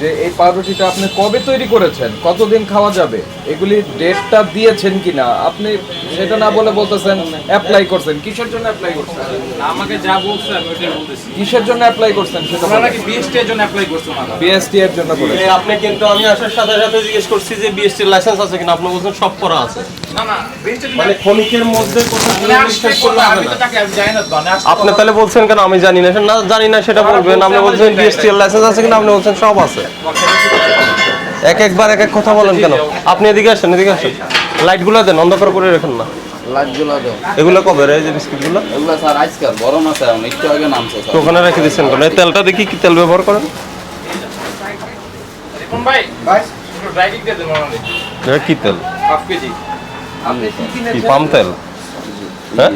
যে এই পাউরুটিটা আপনি কবে তৈরি করেছেন? কতদিন খাওয়া যাবে? এগুলি ডেটটা দিয়েছেন কিনা? আপনি সেটা না বলে বলতেছেন অ্যাপ্লাই করছেন। কিসের জন্য অ্যাপ্লাই করছেন? আমাকে যা বলছে আমি ওইটাই বলতেছি। কিসের জন্য অ্যাপ্লাই করছেন সেটা নাকি বিএসটি এর জন্য অ্যাপ্লাই করছ না বিএসটি এর জন্য করেছেন আপনি কিন্তু আমি আসার সাথে সাথে জিজ্ঞেস করছি যে বিএসটি লাইসেন্স আছে কিনা? আপনি বলছেন সব করা আছে। না না বিএসটি মানে ক্ষণিকের মধ্যে মানে বিশ্বাস করলে আমি তো তাকে আমি জানি না তো আপনি তাহলে বলছেন কেন? আমি জানি না। না জানি না সেটা বলবেন। আপনি বলছেন বিএসটি এর লাইসেন্স আছে কিনা? আপনি বলছেন সব আছে। এক একবার এক এক কথা বলেন কেন? আপনি এদিকে আসেন এদিকে আসেন। লাইটগুলো দেন অন্ধকার করে রাখেন না। লাইটগুলো দাও এগুলো কবে রে এই যে বিস্কিটগুলো? এগুলো স্যার আজকাল বড় মাছ এখন একটু আগে নামছে স্যার। ওখানে রেখে কেন? এই তেলটা দেখি কি তেল ব্যবহার করেন। কোন ভাই। ভাই ড্রাই দিয়ে দেন মানে এটা কি তেল? Half KG. আপনি কি পাম তেল? হ্যাঁ?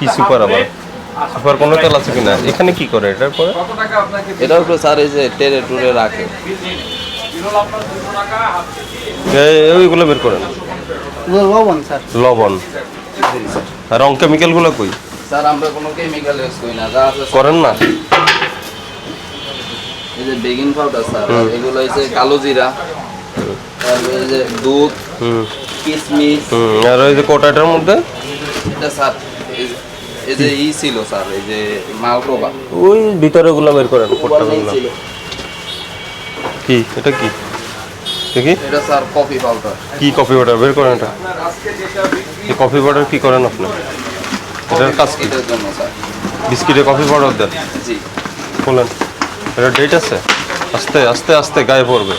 কি সুপার আবার। সুপার কোনো তেল আছে কিনা? এখানে কি করে? এটার পরে? কত টাকা আপনাকে এটাও তো স্যার এই যে টেরে টুরে রাখে। বিরল আপনার 200 টাকা হাফ কেজি। এই- ওইগুলো বের করেন। লবণ স্যার। লবণ। আর রং কেমিক্যালগুলো কই? স্যার আমরা কোনো কেমিক্যাল ইউজ করি না যা আছে করেন না? এই যে বেকিং পাউডার স্যার এগুলো হচ্ছে কালো জিরা তারপরে এই যে দুধ কিশমিশ হুম আর ওই যে কোটাটার মধ্যে? এটা স্যার এই যে- ই ছিল স্যার এই যে মালটোবা ওই ভিতরে গুলো বের করেন কি? এটা কি? দেখি এটা স্যার কফি পাউডার কি কফি পাউডার বের করেন এটা। এই কফি পাউডার কি করেন আপনি? এটার কাজ কি? এটার জন্য স্যার। বিস্কিটে কফি পাউডার দেন? জি। বলেন এটা ডেট আছে? আস্তে আস্তে আস্তে গায়ে পড়বে।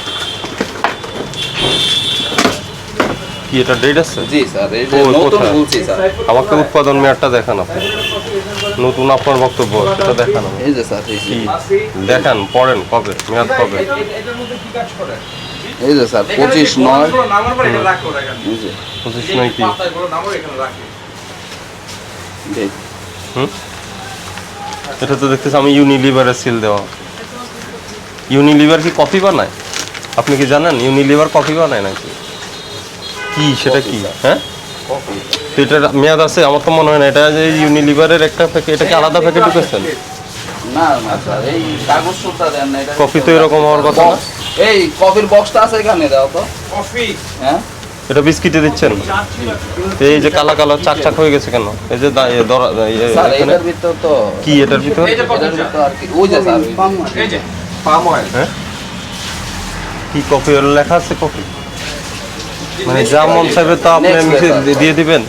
কি এটা ডেট আছে? জি স্যার এই যে নতুন? বলছি স্যার। আমাকে উৎপাদন মেয়াদটা দেখান আপনি। নতুন আপনার বক্তব্য সেটা দেখান এই যে স্যার এই কি? দেখান পড়েন কবে? মেয়াদ কবে? এ- এ- এটার মধ্যে কি কাজ করে এই যে স্যার পঁচিশ নয় এটা পঁচিশ নয় কি? পাতাগুলো নামার এখানে রাখি দেখ। এটা তো দেখতেছি আমি ইউনিলিভারের সিল দেওয়া। ইউনিলিভার কি কফি বানায়? আপনি কি জানেন? ইউনিলিভার কফি বানায় নাকি? কি সেটা কি? হ্যাঁ? তো এটার মেয়াদ আছে আমার তো মনে হয় না এটা যে ইউনিলিভারের একটা প্যাকেট এটা কি আলাদা প্যাকেট ঢুকেছেন না না স্যার এই কাগজ সুতা দেন না এটা কফি তো এরকম হওয়ার কথা না? এই কফির বক্সটা আছে এখানে দাও তো। কফি হ্যাঁ? এটা বিস্কিটে দিচ্ছেন? তো এই যে কালা কালো চাক চাক হয়ে গেছে কেন? এই যে তো কি এটার ভিতর? এই যে এটার ভিতর আর কি ওই যে স্যার। ওই- এই যে পাম অয়েল হ্যাঁ? কি কফি লেখা আছে কফি মানে যা মন চাইবে তা আপনি দিয়ে দিবেন।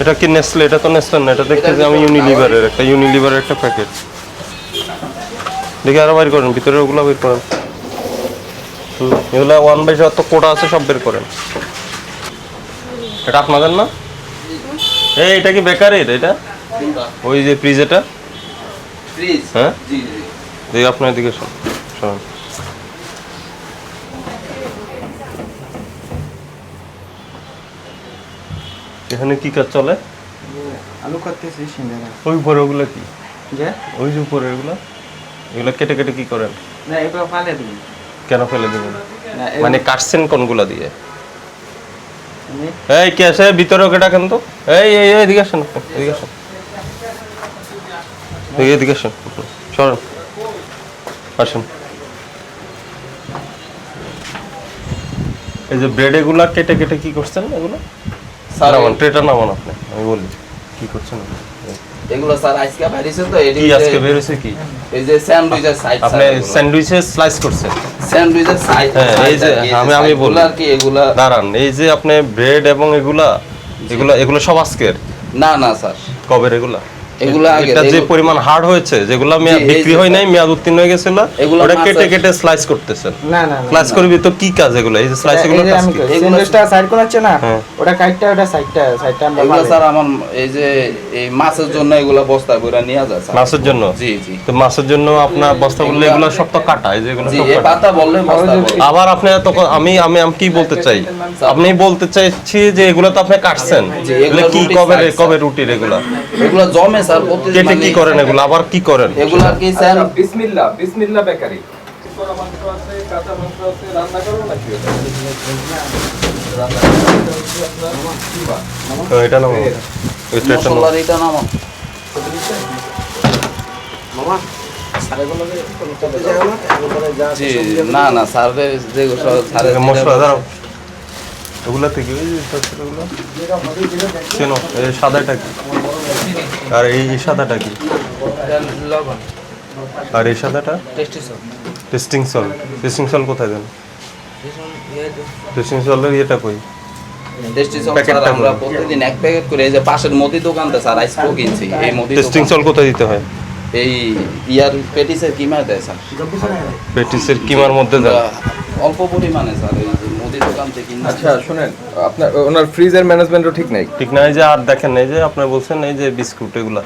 এটা কি নেসলে এটা তো নেসলে না এটা দেখতে যে আমি ইউনিলিভারের একটা ইউনিলিভারের একটা প্যাকেট দেখি আরও বের করেন ভিতরে ওগুলো বের করেন। এগুলো ওয়ান বাই যত কোটা আছে সব বের করেন। এটা আপনাদের না? এই এটা কি বেকারের এটা? ওই যে ফ্রিজ এটা? ফ্রিজ হ্যাঁ? জি জি। দেখি আপনার দিকে শোন শোন এখানে কি কাজ চলে? আলু করতেছি সিঙ্গারা। ওই উপরে ওগুলো কি? যে? ওই যে উপরে এগুলো এগুলো কেটে কেটে কি করেন? না এগুলো ফালে দিবি কেন ফেলে দিবেন? মানে কাটছেন কোনগুলো দিয়ে? এই কে আছে? ভিতরে ওকে ডাকেন তো। এই এই এদিকে আসেন এদিকে আসেন। এই, এদিকে আসেন সরেন। আসেন। এই যে ব্রেড এগুলা কেটে কেটে কি করছেন এগুলো? স্যার নামান ট্রেটা নামান আপনি আমি বলি কি করছেন আপনি? এগুলো স্যার আজকে বেরিয়েছে তো এটি কি আজকে বেরিয়েছে কি? এই যে স্যান্ডউইচের সাইজ আপনি স্যান্ডউইচে স্লাইস করছেন। স্যান্ডউইচের সাইজ হ্যাঁ, এই যে, আমি- আমি বলি। আর কি এগুলা দাঁড়ান এই যে আপনি ব্রেড এবং এগুলা এগুলা এগুলো সব আজকের? না না স্যার। কবের এগুলা এগুলো আগে যে পরিমাণ হার্ড হয়েছে যেগুলো মেয়াদ জি, এই বিক্রি হয় নাই মেয়াদ উত্তীর্ণ হয়ে গেছিল ওটা মাছের- কেটে কেটে স্লাইস করতেছেন। না না না স্লাইস করবি তো কি কাজ এগুলো? এই স্লাইস এগুলো কাজ কি? করি সাইড কোন না হ্যাঁ। ওটা কাইটটা ওটা সাইডটা সাইডটা আমরা এগুলো স্যার আমার এই যে এই মাছের জন্য এগুলো বস্তা করে নিয়ে যায় মাছের জন্য? জি জি। তো মাছের জন্য আপনার বস্তা বললে এগুলো সব তো কাটা এই যে সব কাটা। পাতা বললে বস্তা আবার আপনি আমি আমি আমি কি বলতে চাই? আপনি বলতে চাইছি যে এগুলো তো আপনি কাটছেন। এগুলো কি কবে কবে রুটির এগুলো? এগুলো জমে স্যার প্রতিদিন কেটে মানে- কি করেন এগুলো? আবার কি করেন? এগুলো আর কি স্যার? আচ্ছা, বিসমিল্লাহ বিসমিল্লাহ বেকারি। মাংস আছে কাঁচা মাংস আছে রান্না নাকি এটা মশলার এটা নাম না না স্যারের যে স্যারের মশলা দাঁড়াও। ওগুলা থেকে ওই সাদাটা কি? আর এই এই সাদাটা কি? লবণ। আর এই সাদাটা? টেস্টিং সল টেস্টিং সল কোথায় দেন? টেস্টিং সলের ইয়েটা কই? আমরা প্রতিদিন এক প্যাকেট করে এই যে পাশের মুদি দোকানতে স্যার আইসপো কিনছি এই মুদি টেস্টিং সল কোথায় দিতে হয়? এই ইয়ার পেটিসের কিমার দেয় স্যার? পেটিসের কিমার মধ্যে আমরা অল্প পরিমাণে স্যার এই যে মুদি দোকান থেকে আচ্ছা শুনেন আপনার ওনার ফ্রিজের ম্যানেজমেন্টও ঠিক নাই? ঠিক না এই যে আর দেখেন এই যে আপনি বলছেন এই যে বিস্কুট এগুলা।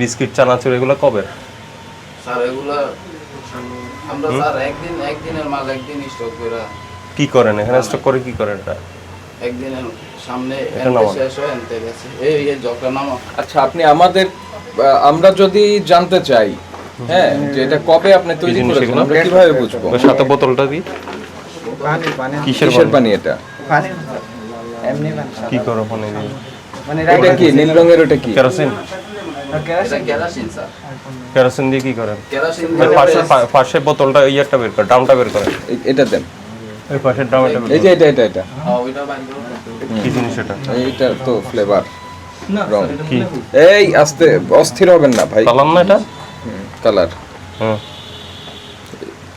বিস্কিট চানাচুর এগুলা কবে? স্যার এগুলা আমরা স্যার একদিন একদিনের মাল একদিন স্টক করে। কি করেন? এখানে স্টক করে কি করেন এটা? একদিনের সামনে শেষ হয় এনতে গেছে। এই এই নামা আচ্ছা আপনি আমাদের আমরা যদি জানতে চাই হ্যাঁ যে এটা কবে আপনি তৈরি করেছেন আমরা কীভাবে বুঝব? ওই সাথে বোতলটা দিই কিসের পানি? এটা? এমনি কি করো মানে এটা কি নীল রঙের ওটা কি? কেরোসিন? এটা কেরাসিন স্যার। কেরোসিন দিয়ে কি করেন? পাশে পাশে বোতলটা ইয়েরটা বের করে ড্রামটা বের করে এ- এটা দেন। ওই পাশের ড্রামটা বের এই যে এটা এটা এটা। হ্যাঁ ওইটা বাইরে কি জিনিস এটা? এইটা তো ফ্লেভার রং। এই আস্তে অস্থির হবেন না ভাই। না এটা? কালার। হ্যাঁ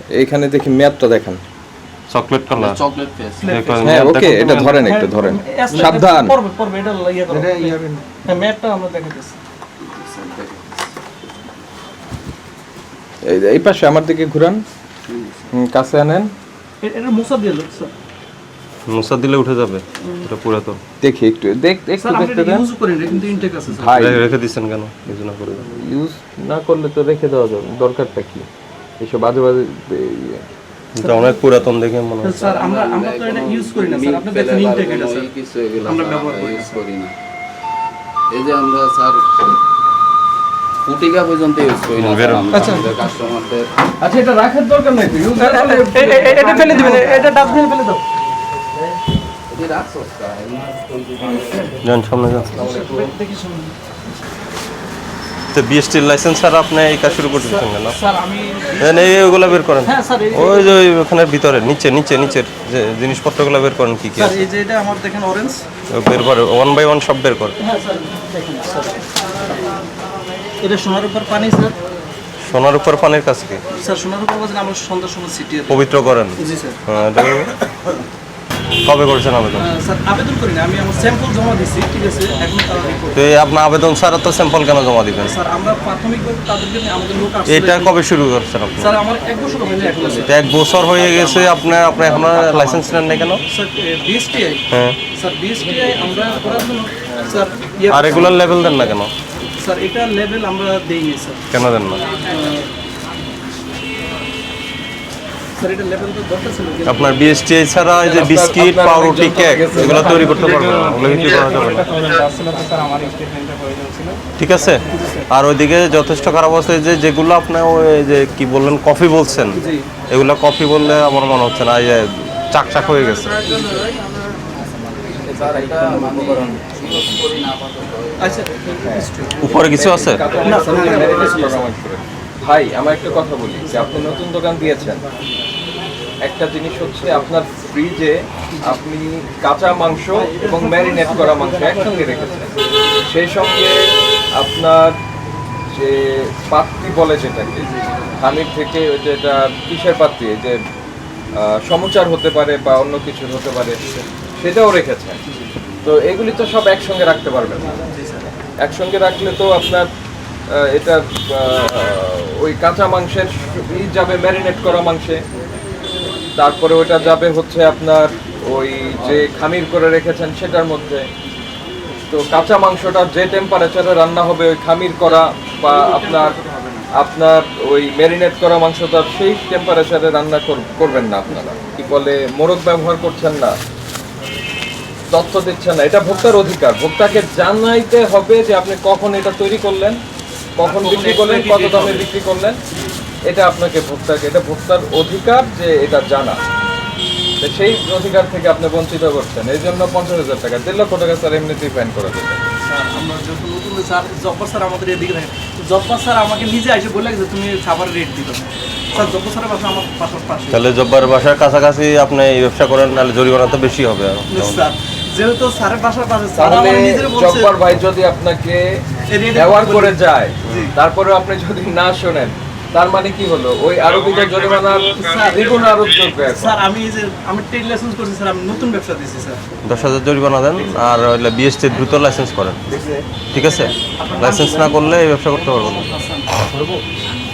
এইখানে দেখি মেয়াদটা দেখেন। Chocolate colour. চকলেট ফেস হ্যাঁ ওকে এটা ধরেন একটু ধরেন। সাবধান। পড়বে পড়বে এটা ইয়ে করো হ্যাঁ ম্যাপটা আমরা দেখাতেছি এই- এই পাশে আমার দিকে ঘুরান। কাছে আনেন। এটা মুসা দিয়ে লোক স্যার। মুসা দিলে উঠে যাবে এটা পুরাতন। দেখি একটু দেখ একটু দেখতে দেন। ইউজ করি না কিন্তু ইনটেক আছে ভাই রেখে দিচ্ছেন কেন? কিছু না করে ইউজ না করলে তো রেখে দেওয়া যাবে দরকারটা কি? এসব বাজে বাজে ইয়ে। এটা অনেক পুরাতন দেখে মনে হচ্ছে। স্যার আমরা আমরা তো এটা ইউজ করি না স্যার। আপনি দেখেন ইনটেক এটা স্যার। কিছু এগুলো আমরা আমরা ব্যবহার করি ইউজ করি না। এই যে আমরা স্যার ফুটিকা পর্যন্ত ইউজ করি না। কাস্টমারদের আচ্ছা। এটা রাখার দরকার নাই তো। ইউজ এটা ফেলে দিবেন এটা ডাস্টবিনে ফেলে দাও। যান সামনে যান তো বিএসটির লাইসেন্স স্যার আপনি এই কাজ শুরু করতেছেন কেন? দেন বের করেন। হ্যাঁ ওই যে ওখানের ভিতরে নিচে নিচে নিচের যে জিনিসপত্রগুলো বের করেন কি কি আছে? এই যে এটা আমার দেখেন অরেঞ্জ বের করে ওয়ান বাই ওয়ান সব বের করে। হ্যাঁ এটা সোনার উপর পানি স্যার। সোনার উপর পানির কাছে কি? স্যার সোনার উপর আমরা সন্ধ্যার সময় সিটি পবিত্র করেন। জি স্যার। হ্যাঁ, এটা কবে করেছেন আবেদন? আবেদন করি আমি আমার স্যাম্পল জমা দিচ্ছি ঠিক আছে? এখন তারা report- তো এই আপনার আবেদন স্যার তো স্যাম্পল কেন জমা দিবেন? স্যার আমরা প্রাথমিকভাবে তাদেরকে নিয়ে আমাদের লোক আসছে। এটা কবে শুরু করছেন আপনি? স্যার আমার এক বছর হয়নি এখন। এটা এক বছর হয়ে গেছে আপনার আপনি এখন লাইসেন্স নেন না কেন? স্যার বিএসটিআই হ্যাঁ। স্যার বিএসটিআই আমরা করার জন্য স্যার ইয়ে- আর রেগুলার লেভেল দেন না কেন? স্যার এটা লেভেল আমরা দেইনি স্যার। কেন দেন না স্যার এটা লেভেল তো দরকার ছিল কিন্তু আপনার বিএসটি ছাড়া এই যে বিস্কিট পাউরুটি কেক এগুলো তৈরি করতে পারবেন ওগুলো কিছু করা যাবে ঠিক আছে? আর ওইদিকে যথেষ্ট খারাপ অবস্থা যে যেগুলো আপনার ওই যে কি বললেন কফি বলছেন এগুলো কফি বললে আমার মনে হচ্ছে না এই যে চাকচাক হয়ে গেছে। মানে আচ্ছা উপরে কিছু আছে? না। ভাই, আমার একটা কথা বলি, যে আপনি নতুন দোকান দিয়েছেন। একটা জিনিস হচ্ছে আপনার ফ্রিজে আপনি কাঁচা মাংস এবং ম্যারিনেট করা মাংস একসঙ্গে রেখেছেন। সেই সঙ্গে আপনার যে পাত্রি বলে যেটাকে, খামির থেকে ওই যে এটা কিসের পাত্রি যে সমুচার হতে পারে বা অন্য কিছু হতে পারে, সেটাও রেখেছেন। তো এগুলি তো সব একসঙ্গে রাখতে পারবেন একসঙ্গে রাখলে তো আপনার এটা ওই কাঁচা মাংসের ই যাবে ম্যারিনেট করা মাংসে। তারপরে ওটা যাবে হচ্ছে আপনার ওই যে খামির করে রেখেছেন সেটার মধ্যে। তো কাঁচা মাংসটা যে টেম্পারেচারে রান্না হবে, ওই খামির করা বা আপনার আপনার ওই ম্যারিনেট করা মাংসটা সেই টেম্পারেচারে রান্না কর- করবেন না আপনারা। কি বলে, মোরগ ব্যবহার করছেন না। তথ্য দিচ্ছেন না। এটা ভোক্তার অধিকার। ভোক্তাকে জানাইতে হবে যে আপনি কখন এটা তৈরি করলেন। কখন বিক্রি করলেন কত দামে বিক্রি করলেন এটা আপনাকে ভোক্তাকে এটা ভোক্তার অধিকার যে এটা জানা। সেই অধিকার থেকে আপনি বঞ্চিত করছেন। এই জন্য পঞ্চাশ হাজার টাকা দেড় লক্ষ টাকা স্যার এমনিতেই ফাইন করে দেবেন। স্যার আমরা যখন নতুন স্যার জব্বার স্যার আমাদের এদিকে থাকে জব্বার স্যার আমাকে নিজে এসে বলে গেছে তুমি খাবার রেট দিবে স্যার জব্বার স্যারের বাসা আমার বাসার তাহলে জব্বার বাসার কাছাকাছি আপনি এই ব্যবসা করেন নাহলে জরিমানা তো বেশি হবে। স্যার। যেহেতু স্যারের বাসার পাশে স্যার আমার নিজের জব্বার ভাই যদি আপনাকে ব্যবহার করে যায়। তারপরে আপনি যদি না শোনেন তার মানে কি হলো? ওই আরোপিত জরিমানা দ্বিগুণ আরোপ করবে স্যার আমি এই যে আমি ট্রেড লাইসেন্স করছি স্যার আমি নতুন ব্যবসা দিয়েছি স্যার। দশ হাজার জরিমানা দেন আর বিএসটি দ্রুত লাইসেন্স করেন। ঠিক আছে? লাইসেন্স না করলে এই ব্যবসা করতে পারব না।